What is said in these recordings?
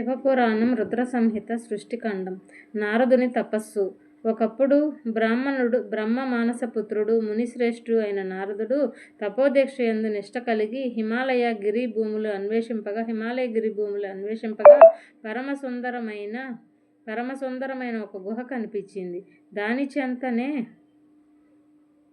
శివపురాణం రుద్ర సంహిత సృష్టికాండం. నారదుని తపస్సు. ఒకప్పుడు బ్రాహ్మణుడు బ్రహ్మ మానసపుత్రుడు మునిశ్రేష్ఠుడు అయిన నారదుడు తపోదీక్షయందు నిష్ట కలిగి హిమాలయ గిరి భూములు అన్వేషింపగా హిమాలయ గిరి భూములు అన్వేషింపగా పరమసుందరమైన పరమసుందరమైన ఒక గుహ కనిపించింది. దాని చెంతనే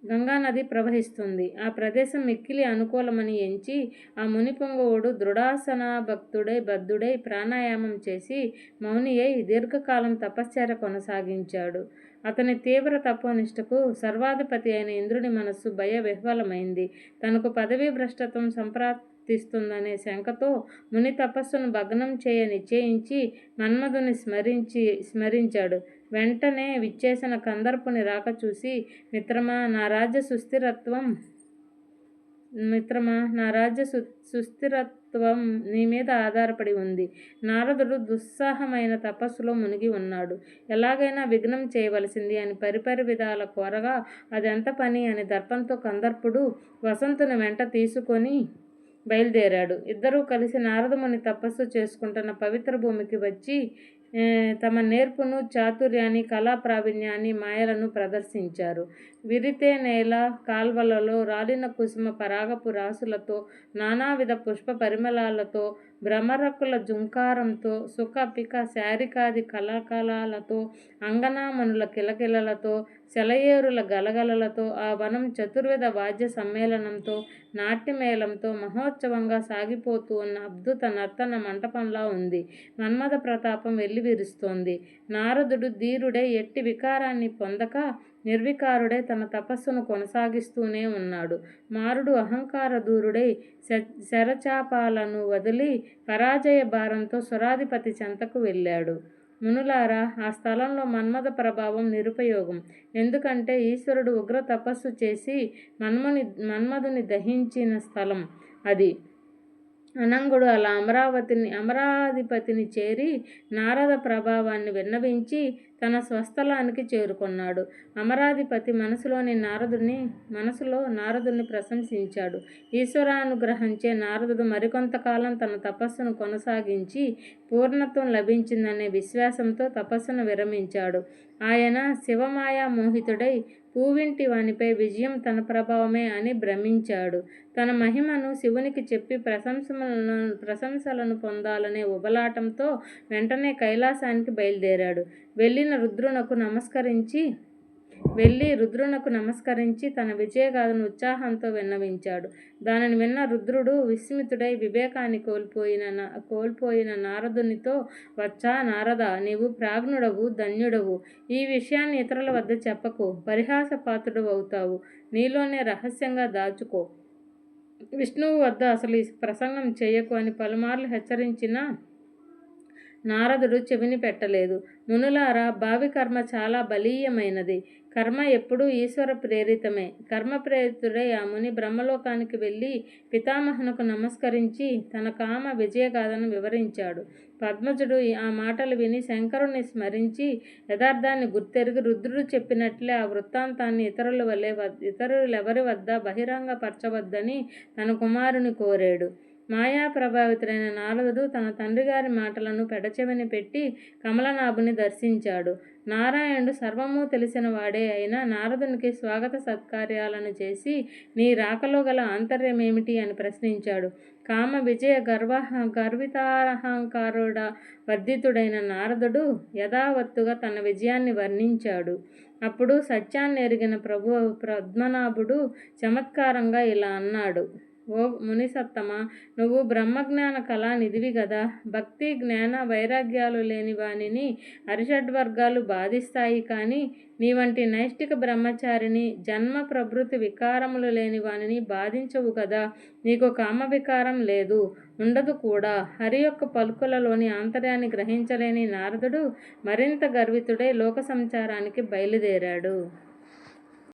గంగానది ప్రవహిస్తుంది. ఆ ప్రదేశం మిక్కిలి అనుకూలమని ఎంచి ఆ ముని పొంగవుడు దృఢాసన భక్తుడై బద్ధుడై ప్రాణాయామం చేసి మౌని అయి దీర్ఘకాలం తపశ్చర్య కొనసాగించాడు. అతని తీవ్ర తపోనిష్టకు సర్వాధిపతి అయిన ఇంద్రుని మనస్సు భయ విహ్వలమైంది తనకు పదవీ భ్రష్టత్వం సంప్రాప్తిస్తుందనే శంకతో ముని తపస్సును భగ్నం చేయ నిశ్చయించి మన్మధుని స్మరించి స్మరించాడు. వెంటనే విచ్చేసిన కందర్పుని రాక చూసి మిత్రమా నా రాజ్య సుస్థిరత్వం మిత్రమా నా రాజ్య సు సుస్థిరత్వం నీ మీద ఆధారపడి ఉంది. నారదుడు దుస్సాహమైన తపస్సులో మునిగి ఉన్నాడు. ఎలాగైనా విఘ్నం చేయవలసింది అని పరిపరి విధాల కోరగా అదెంత పని? అని దర్పంతో కందర్పుడు వసంతుని వెంట తీసుకొని బయలుదేరాడు. ఇద్దరూ కలిసి నారదముని తపస్సు చేసుకుంటున్న పవిత్ర భూమికి వచ్చి తమ నేర్పును చాతుర్యాన్ని కళా ప్రావీణ్యాన్ని మాయలను ప్రదర్శించారు. విరితే నేల కాల్వలలో రాలిన కుసుమ పరాగపు రాసులతో నానావిధ పుష్ప పరిమళాలతో భ్రమరకుల జుంకారంతో సుఖ పిక శారికాది కళాకళాలతో అంగనామనుల కిలకిలలతో సెలయేరుల గలగలలతో ఆ వనం చతుర్విధ వాద్య సమ్మేళనంతో నాట్యమేళంతో మహోత్సవంగా సాగిపోతూ ఉన్న అద్భుత నర్తన మంటపంలా ఉంది. మన్మథ ప్రతాపం వెల్లివిరుస్తోంది. నారదుడు ధీరుడే ఎట్టి వికారాన్ని పొందక నిర్వికారుడై తన తపస్సును కొనసాగిస్తూనే ఉన్నాడు. మారుడు అహంకార దూరుడై శరచాపాలను వదిలి పరాజయ భారంతో సురాధిపతి చెంతకు వెళ్ళాడు. మునులారా ఆ స్థలంలో మన్మథ ప్రభావం నిరుపయోగం. ఎందుకంటే ఈశ్వరుడు ఉగ్ర తపస్సు చేసి మన్మని మన్మధుని దహించిన స్థలం అది. అనంగుడు అలా అమరావతిని అమరాధిపతిని చేరి నారద ప్రభావాన్ని విన్నవించి తన స్వస్థలానికి చేరుకున్నాడు. అమరాధిపతి మనసులోని నారదుని మనసులో నారదుని ప్రశంసించాడు. ఈశ్వరానుగ్రహించే నారదుడు మరికొంతకాలం తన తపస్సును కొనసాగించి పూర్ణత్వం లభించిందనే విశ్వాసంతో తపస్సును విరమించాడు. ఆయన శివమాయా మోహితుడై పూవింటి వానిపై విజయం తన ప్రభావమే అని భ్రమించాడు. తన మహిమను శివునికి చెప్పి ప్రశంసలను ప్రశంసలను పొందాలనే ఉబలాటంతో వెంటనే కైలాసానికి బయలుదేరాడు. వెళ్ళిన రుద్రునకు నమస్కరించి వెళ్ళి రుద్రునకు నమస్కరించి తన విజయగాథను ఉత్సాహంతో విన్నవించాడు. దానిని విన్న రుద్రుడు విస్మితుడై వివేకాన్ని కోల్పోయిన కోల్పోయిన నారదునితో వచ్చా నారద నీవు ప్రాజ్ఞుడవు ధన్యుడవు. ఈ విషయాన్ని ఇతరుల వద్ద చెప్పకు. పరిహాసపాత్రుడు అవుతావు. నీలోనే రహస్యంగా దాచుకో. విష్ణువు వద్ద అసలు ఈ ప్రసంగం చేయకు అని పలుమార్లు హెచ్చరించినా నారదుడు చెవిని పెట్టలేదు. మునులారా భావి కర్మ చాలా బలీయమైనది. కర్మ ఎప్పుడూ ఈశ్వర ప్రేరితమే. కర్మ ప్రేరితుడై ఆ ముని బ్రహ్మలోకానికి వెళ్ళి పితామహునకు నమస్కరించి తన కామ విజయగాథను వివరించాడు. పద్మజుడు ఆ మాటలు విని శంకరుని స్మరించి యథార్థాన్ని గుర్తెరిగి రుద్రుడు చెప్పినట్లే ఆ వృత్తాంతాన్ని ఇతరుల వల్లే ఇతరులెవరి వద్ద బహిరంగపరచవద్దని తన కుమారుని కోరాడు. మాయా ప్రభావితుడైన నారదుడు తన తండ్రిగారి మాటలను పెడచెవిని పెట్టి కమలనాభుని దర్శించాడు. నారాయణుడు సర్వము తెలిసిన వాడే అయినా నారదునికి స్వాగత సత్కార్యాలను చేసి నీ రాకలో గల ఆంతర్యమేమిటి అని ప్రశ్నించాడు. కామ విజయ గర్వ గర్వితారహంకారుడ వర్ధితుడైన నారదుడు యథావత్తుగా తన విజయాన్ని వర్ణించాడు. అప్పుడు సత్యాన్ని ఎరిగిన ప్రభు పద్మనాభుడు చమత్కారంగా ఇలా అన్నాడు. ఓ మునిసత్తమా? నువ్వు బ్రహ్మజ్ఞాన కళా నిధివి కదా భక్తి జ్ఞాన వైరాగ్యాలు లేని వానిని అరిషడ్వర్గాలు బాధిస్తాయి కానీ నీ వంటి నైష్టిక బ్రహ్మచారిని జన్మ ప్రభృతి వికారములు లేని వానిని బాధించవు కదా నీకు కామ వికారం లేదు ఉండదు కూడా. హరి యొక్క పలుకులలోని ఆంతర్యాన్ని గ్రహించలేని నారదుడు మరింత గర్వితుడై లోక సంచారానికి బయలుదేరాడు.